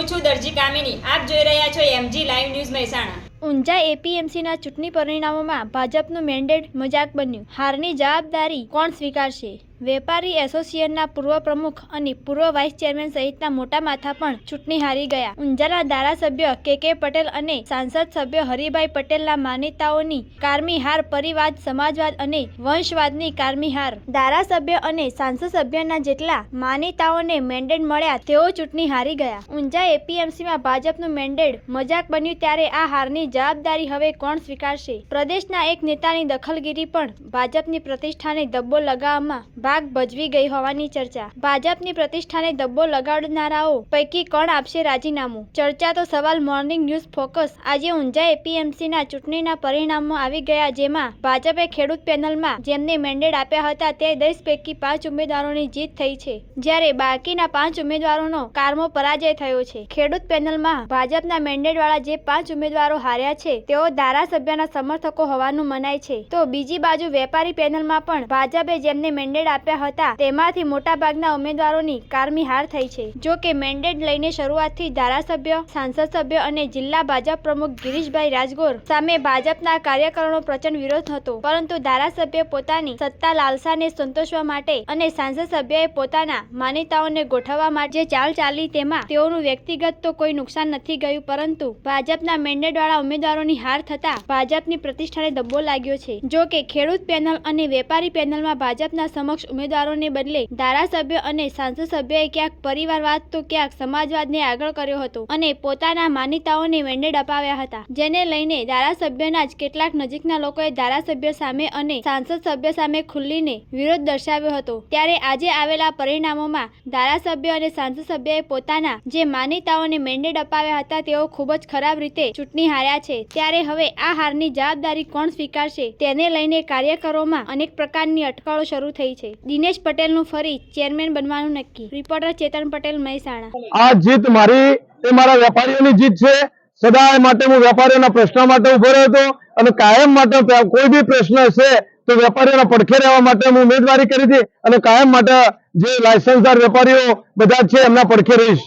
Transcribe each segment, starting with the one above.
હું છું દરજી કામિની, આપ જોઈ રહ્યા છો MG live news Mehsana. Unjha એપીએમસીના ચૂંટણી પરિણામોમાં ભાજપનું મેન્ડેટ મજાક બન્યું. હારની જવાબદારી કોણ સ્વીકારશે? વેપારી એસોસિએશનના પૂર્વ પ્રમુખ અને પૂર્વ વાઇસ ચેરમેન સહિતના મોટા માથા પણ ચૂંટણી હારી ગયા. ઊંઝાના ધારાસભ્ય કે કે પટેલ અને સાંસદ સભ્ય હરિભાઈ પટેલના માન્યતાઓની કારમી હાર પરિવાદ, સમાજવાદ અને વંશવાદની કારમી હાર ધારાસભ્ય અને સાંસદ સભ્યના જેટલા માન્યતાઓને મેન્ડેટ મળ્યા, તેઓ ચૂંટણી હારી ગયા. ઊંઝા એપીએમસીમાં ભાજપનું મેન્ડેટ મજાક બન્યું ત્યારે આ હારની જવાબદારી હવે કોણ સ્વીકારશે? પ્રદેશના એક નેતાની દખલગીરી પણ ભાજપની પ્રતિષ્ઠાને ધબ્બો લગાવવામાં ભાગ ભજવી ગઈ હોવાની ચર્ચા. ભાજપની પ્રતિષ્ઠાને દબ્બો લગાડનારાઓ પૈકી કોણ આપશે રાજીનામું? ચર્ચા તો સવાલ મોર્નિંગ ન્યૂઝ ફોકસ. આજે ઊંઝા એપીએમસીના ચૂંટણીના પરિણામો આવી ગયા જેમાં ભાજપે ખેડૂત પેનલમાં જેમને મેન્ડેટ આપ્યા હતા તે દસ પૈકી પાંચ ઉમેદવારોની જીત થઈ છે. જ્યારે બાકીના પાંચ ઉમેદવારોનો કારમો પરાજય થયો છે. ખેડૂત પેનલમાં ભાજપના મેન્ડેટવાળા જે પાંચ ઉમેદવારો હાર્યા છે, તેઓ ધારાસભ્યના સમર્થકો હોવાનું મનાય છે. તો બીજી બાજુ વેપારી પેનલમાં પણ ભાજપે જેમને મેન્ડેટ આપ્યા હતા. તેમાંથી મોટાભાગના ઉમેદવારોની કારમી હાર થઈ છે. જો કે મેન્ડેટ લઈને શરૂઆતથી ધારાસભ્ય, સાંસદ સભ્ય અને જિલ્લા ભાજપ પ્રમુખ ગિરીશભાઈ રાજગોર સામે ભાજપના કાર્યકરોનો પ્રચંડ વિરોધ હતો. પરંતુ ધારાસભ્ય પોતાની સત્તા લાલસાને સંતોષવા માટે અને સાંસદ સભ્યએ પોતાના માન્યતાઓને ગોઠવવા માટે ચાલ ચાલી તેમાં તેઓનું વ્યક્તિગત તો કોઈ નુકસાન નથી ગયું, પરંતુ ભાજપના મેન્ડેટવાળા ઉમેદવારોની હાર થતા ભાજપની પ્રતિષ્ઠાને દબ્બો લાગ્યો છે. જો કે ખેડૂત પેનલ અને વેપારી પેનલમાં ભાજપના સમક્ષ ઉમેદવારોને બદલે ધારાસભ્ય અને સાંસદ સભ્યએ ક્યાંક પરિવારવાદ તો ક્યાંક સમાજવાદને આગળ કર્યો હતો અને પોતાના માન્યતાઓને મેન્ડેટ અપાવ્યા હતા. જેને લઈને ધારાસભ્યના જ કેટલાક નજીકના લોકોએ ધારાસભ્ય સામે અને સાંસદ સભ્ય સામે ખુલ્લીને વિરોધ દર્શાવ્યો હતો. ત્યારે આજે આવેલા પરિણામોમાં ધારાસભ્ય અને સાંસદ સભ્યએ પોતાના જે માન્યતાઓને મેન્ડેટ અપાવ્યા હતા તેઓ ખૂબ જ ખરાબ રીતે ચૂંટણી હાર્યા છે. ત્યારે હવે આ હારની જવાબદારી કોણ સ્વીકારશે તેને લઈને કાર્યકરોમાં અનેક પ્રકારની અટકળો શરૂ થઈ છે. દિનેશ પટેલનું ફરી ચેરમેન બનવાનું નક્કી. રિપોર્ટર ચેતન પટેલ, મહેસાણા. આ જીત મારી, એ મારા વેપારીઓની જીત છે. સદાય માટે હું વેપારીઓના પ્રશ્ન માટે ઊભો રહ્યો હતો અને કાયમ માટે કોઈ બી પ્રશ્ન હશે તો વેપારીઓના પડખે રહેવા માટે હું ઉમેદવારી કરી હતી અને કાયમ માટે જે લાયસન્સદાર વેપારીઓ બધા છે એમના પડખે રહીશ.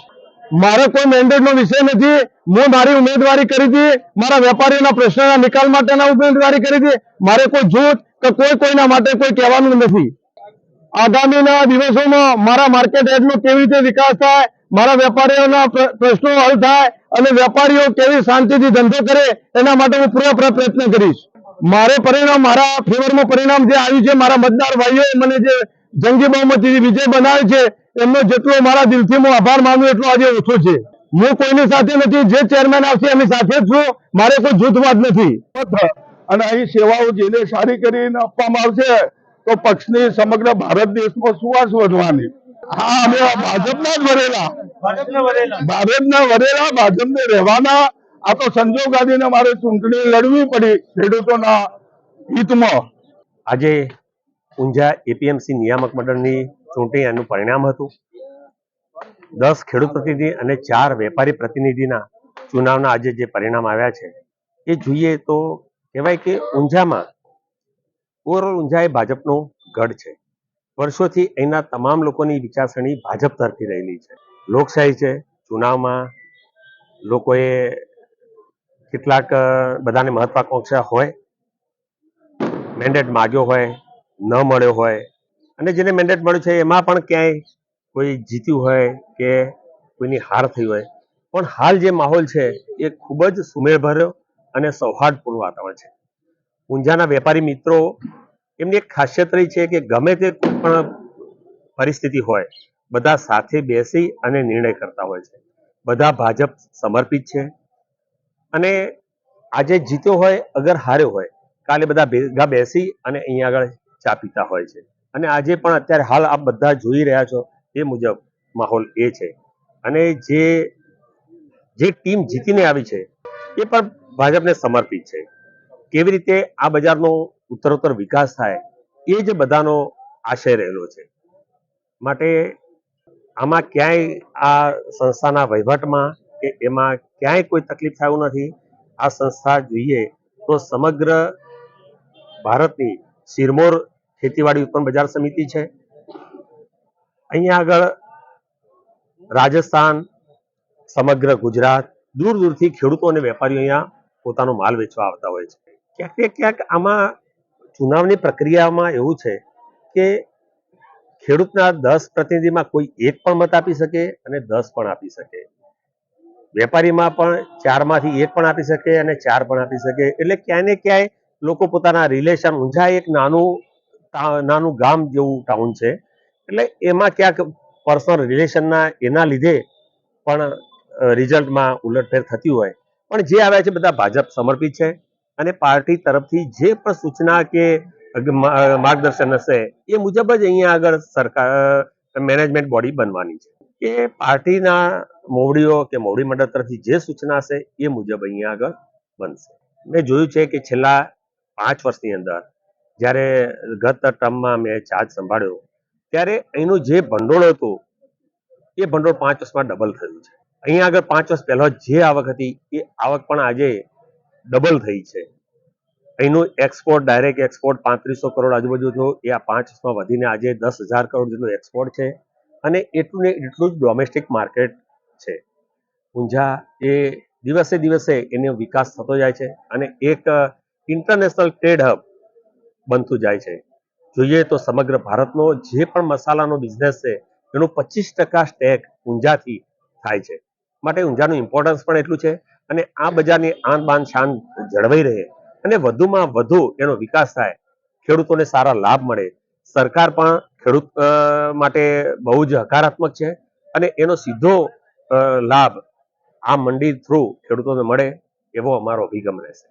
મારે કોઈ મેન્ડેટ નો વિષય નથી. હું મારી ઉમેદવારી કરી હતી. મારા વેપારીઓના પ્રશ્નના નિકાલ માટેના ઉમેદવારી કરી હતી. મારે કોઈ જૂથ કે કોઈ કોઈના માટે કોઈ કહેવાનું નથી. આગામીના દિવસોમાં મારા માર્કેટ યાર્ડનો કેવી રીતે વિકાસ થાય, મારા વેપારીઓના પ્રશ્નો હલ થાય અને વેપારીઓ કેવી શાંતિથી ધંધો કરે, એના માટે હું પૂરો પ્રયત્ન કરીશ. મારે પરિણામ, મારા ફેવરમાં પરિણામ જે આવ્યું છે, મારા મતદાર ભાઈઓએ મને જે જંગી બહુમતીથી વિજય બનાવ્યો છે, એમનો જેટલો મારા દિલથી હું આભાર માનું, એટલો આજે ઓછો છે. હું કોઈની સાથે નથી, જે ચેરમેન આવશે એની સાથે જ છું, મારે કોઈ જૂથવાદ નથી. અને અહીં સેવાઓ જેને સારી કરીને આપવામાં આવશે તો પક્ષની સમગ્ર ભારત દેશમાં સુવાસ વધવાની હા અમે ભાજપના જ વરેલા. ભાજપના વરેલા. ભાજપને રહેવાના. આ તો સંજોગ આદિને મારે ચૂંટણી લડવી પડી ખેડૂતોના હિતમાં. આજે ઊંઝા એપીએમસી નિયામક મંડળની ચૂંટણી એનું પરિણામ હતું. દસ ખેડૂત પ્રતિનિધિ અને ચાર વેપારી પ્રતિનિધિના ચુનાવના આજે જે પરિણામ આવ્યા છે એ જોઈએ તો કહેવાય કે ઊંઝામાં ઓવરઓલ ઊંઝા એ ભાજપનો ગઢ છે. વર્ષોથી અહીંના તમામ લોકોની વિચારસરણી ભાજપ તરફી રહેલી છે. લોકશાહી છે ચુનાવમાં લોકોએ કેટલાક બધાને મહત્વાકાંક્ષા હોય મેન્ડેટ માગ્યો હોય, ન મળ્યો હોય, અને જેને મેન્ડેટ મળ્યું છે એમાં પણ ક્યાંય કોઈ જીત્યું હોય કે કોઈની હાર થઈ હોય. પણ હાલ જે માહોલ છે એ ખૂબ જ સુમેળભર્યો અને સૌહાર્દપૂર્ણ વાતાવરણ છે. ઊંઝાના વેપારી મિત્રો, એમની એક ખાસિયત રહી છે કે ગમે તે કોઈ પણ પરિસ્થિતિ હોય, બધા સાથે બેસી અને નિર્ણય કરતા હોય છે. બધા ભાજપ સમર્પિત છે. અને આજે જીત્યો હોય, અગર હાર્યો હોય, કાલે બધા ભેગા બેસી અને અહીંયા આગળ ચા પીતા હોય છે. અને આજે પણ અત્યારે હાલ આપ બધા જોઈ રહ્યા છો, એ મુજબ માહોલ એ છે. અને જે જે ટીમ જીતીને આવી છે, એ પણ ભાજપને સમર્પિત છે. કેવી રીતે આ બજારનો ઉત્તરોત્તર વિકાસ થાય, એ જ બધાનો આશય રહેલો છે. માટે આમાં ક્યાંય આ સંસ્થાના વહીવટમાં કે એમાં ક્યાંય કોઈ તકલીફ થયું નથી. આ સંસ્થા જોઈએ તો સમગ્ર ભારતની સિરમોર ખેતીવાડી ઉત્પન્ન બજાર સમિતિ છે. અહીંયા આગળ રાજસ્થાન, સમગ્ર ગુજરાત, દૂર દૂરથી ખેડૂતો અને વેપારીઓ અહીંયા પોતાનો માલ વેચવા આવતા હોય છે. ક્યાંક ક્યાંક આમાં ચુનાવની પ્રક્રિયામાં એવું છે કે ખેડૂતના દસ પ્રતિનિધિમાં કોઈ એક પણ મત આપી શકે અને દસ પણ આપી શકે. વેપારીમાં પણ ચારમાંથી એક પણ આપી શકે અને ચાર પણ આપી શકે. એટલે ક્યાંય ને ક્યાંય લોકો પોતાના રિલેશન ઊંઝા એક નાનું નાનું ગામ જેવું ટાઉન છે. એટલે એમાં ક્યાંક પર્સનલ રિલેશનના એના લીધે પણ રિઝલ્ટમાં ઉલટફેર થતી હોય. પણ જે આવ્યા છે બધા ભાજપ સમર્પિત છે. અને પાર્ટી તરફથી જે પણ સૂચના કે માર્ગદર્શન હશે, એ મુજબ જ અહીંયા આગળ સરકાર મેનેજમેન્ટ બોડી બનવાની છે. કે પાર્ટીના મોવડીઓ કે મોવડી મંડળ તરફથી જે સૂચના હશે, એ મુજબ અહીંયા આગળ બનશે. મેં જોયું છે કે છેલ્લા પાંચ વર્ષની અંદર, જ્યારે ગત ટર્મમાં મેં ચાર્જ સંભાળ્યો, ત્યારે અહીંનું જે ભંડોળ હતું, એ ભંડોળ પાંચ વર્ષમાં ડબલ થયું છે. અહીંયા આગળ પાંચ વર્ષ પહેલા જે આવક હતી, એ આવક પણ આજે ડબલ થઈ છે. અહીંનું એક્સપોર્ટ ડાયરેક્ટ એક્સપોર્ટ પાંત્રીસો કરોડ આજુબાજુ થયું એ આ પાંચમાં વધીને આજે દસ હજાર કરોડ જેટલું એક્સપોર્ટ છે. અને એટલું ને એટલું જ ડોમેસ્ટિક માર્કેટ છે. ઊંઝા એ દિવસે દિવસે એનો વિકાસ થતો જાય છે અને એક ઇન્ટરનેશનલ ટ્રેડ હબ બનતું જાય છે. જોઈએ તો સમગ્ર ભારતનો જે પણ મસાલાનો બિઝનેસ છે, એનું પચીસ ટકા સ્ટેક ઊંઝાથી થાય છે. માટે ઊંઝાનું ઇમ્પોર્ટન્સ પણ એટલું છે. અને આ બજારની આન બાન શાન જળવાઈ રહે. અને વધુમાં વધુ એનો વિકાસ થાય. ખેડૂતોને સારા લાભ મળે. સરકાર પણ ખેડૂત માટે બહુ જ હકારાત્મક છે અને એનો સીધો લાભ આ મંડી થ્રુ ખેડૂતોને મળે એવો અમારો અભિગમ રહેશે.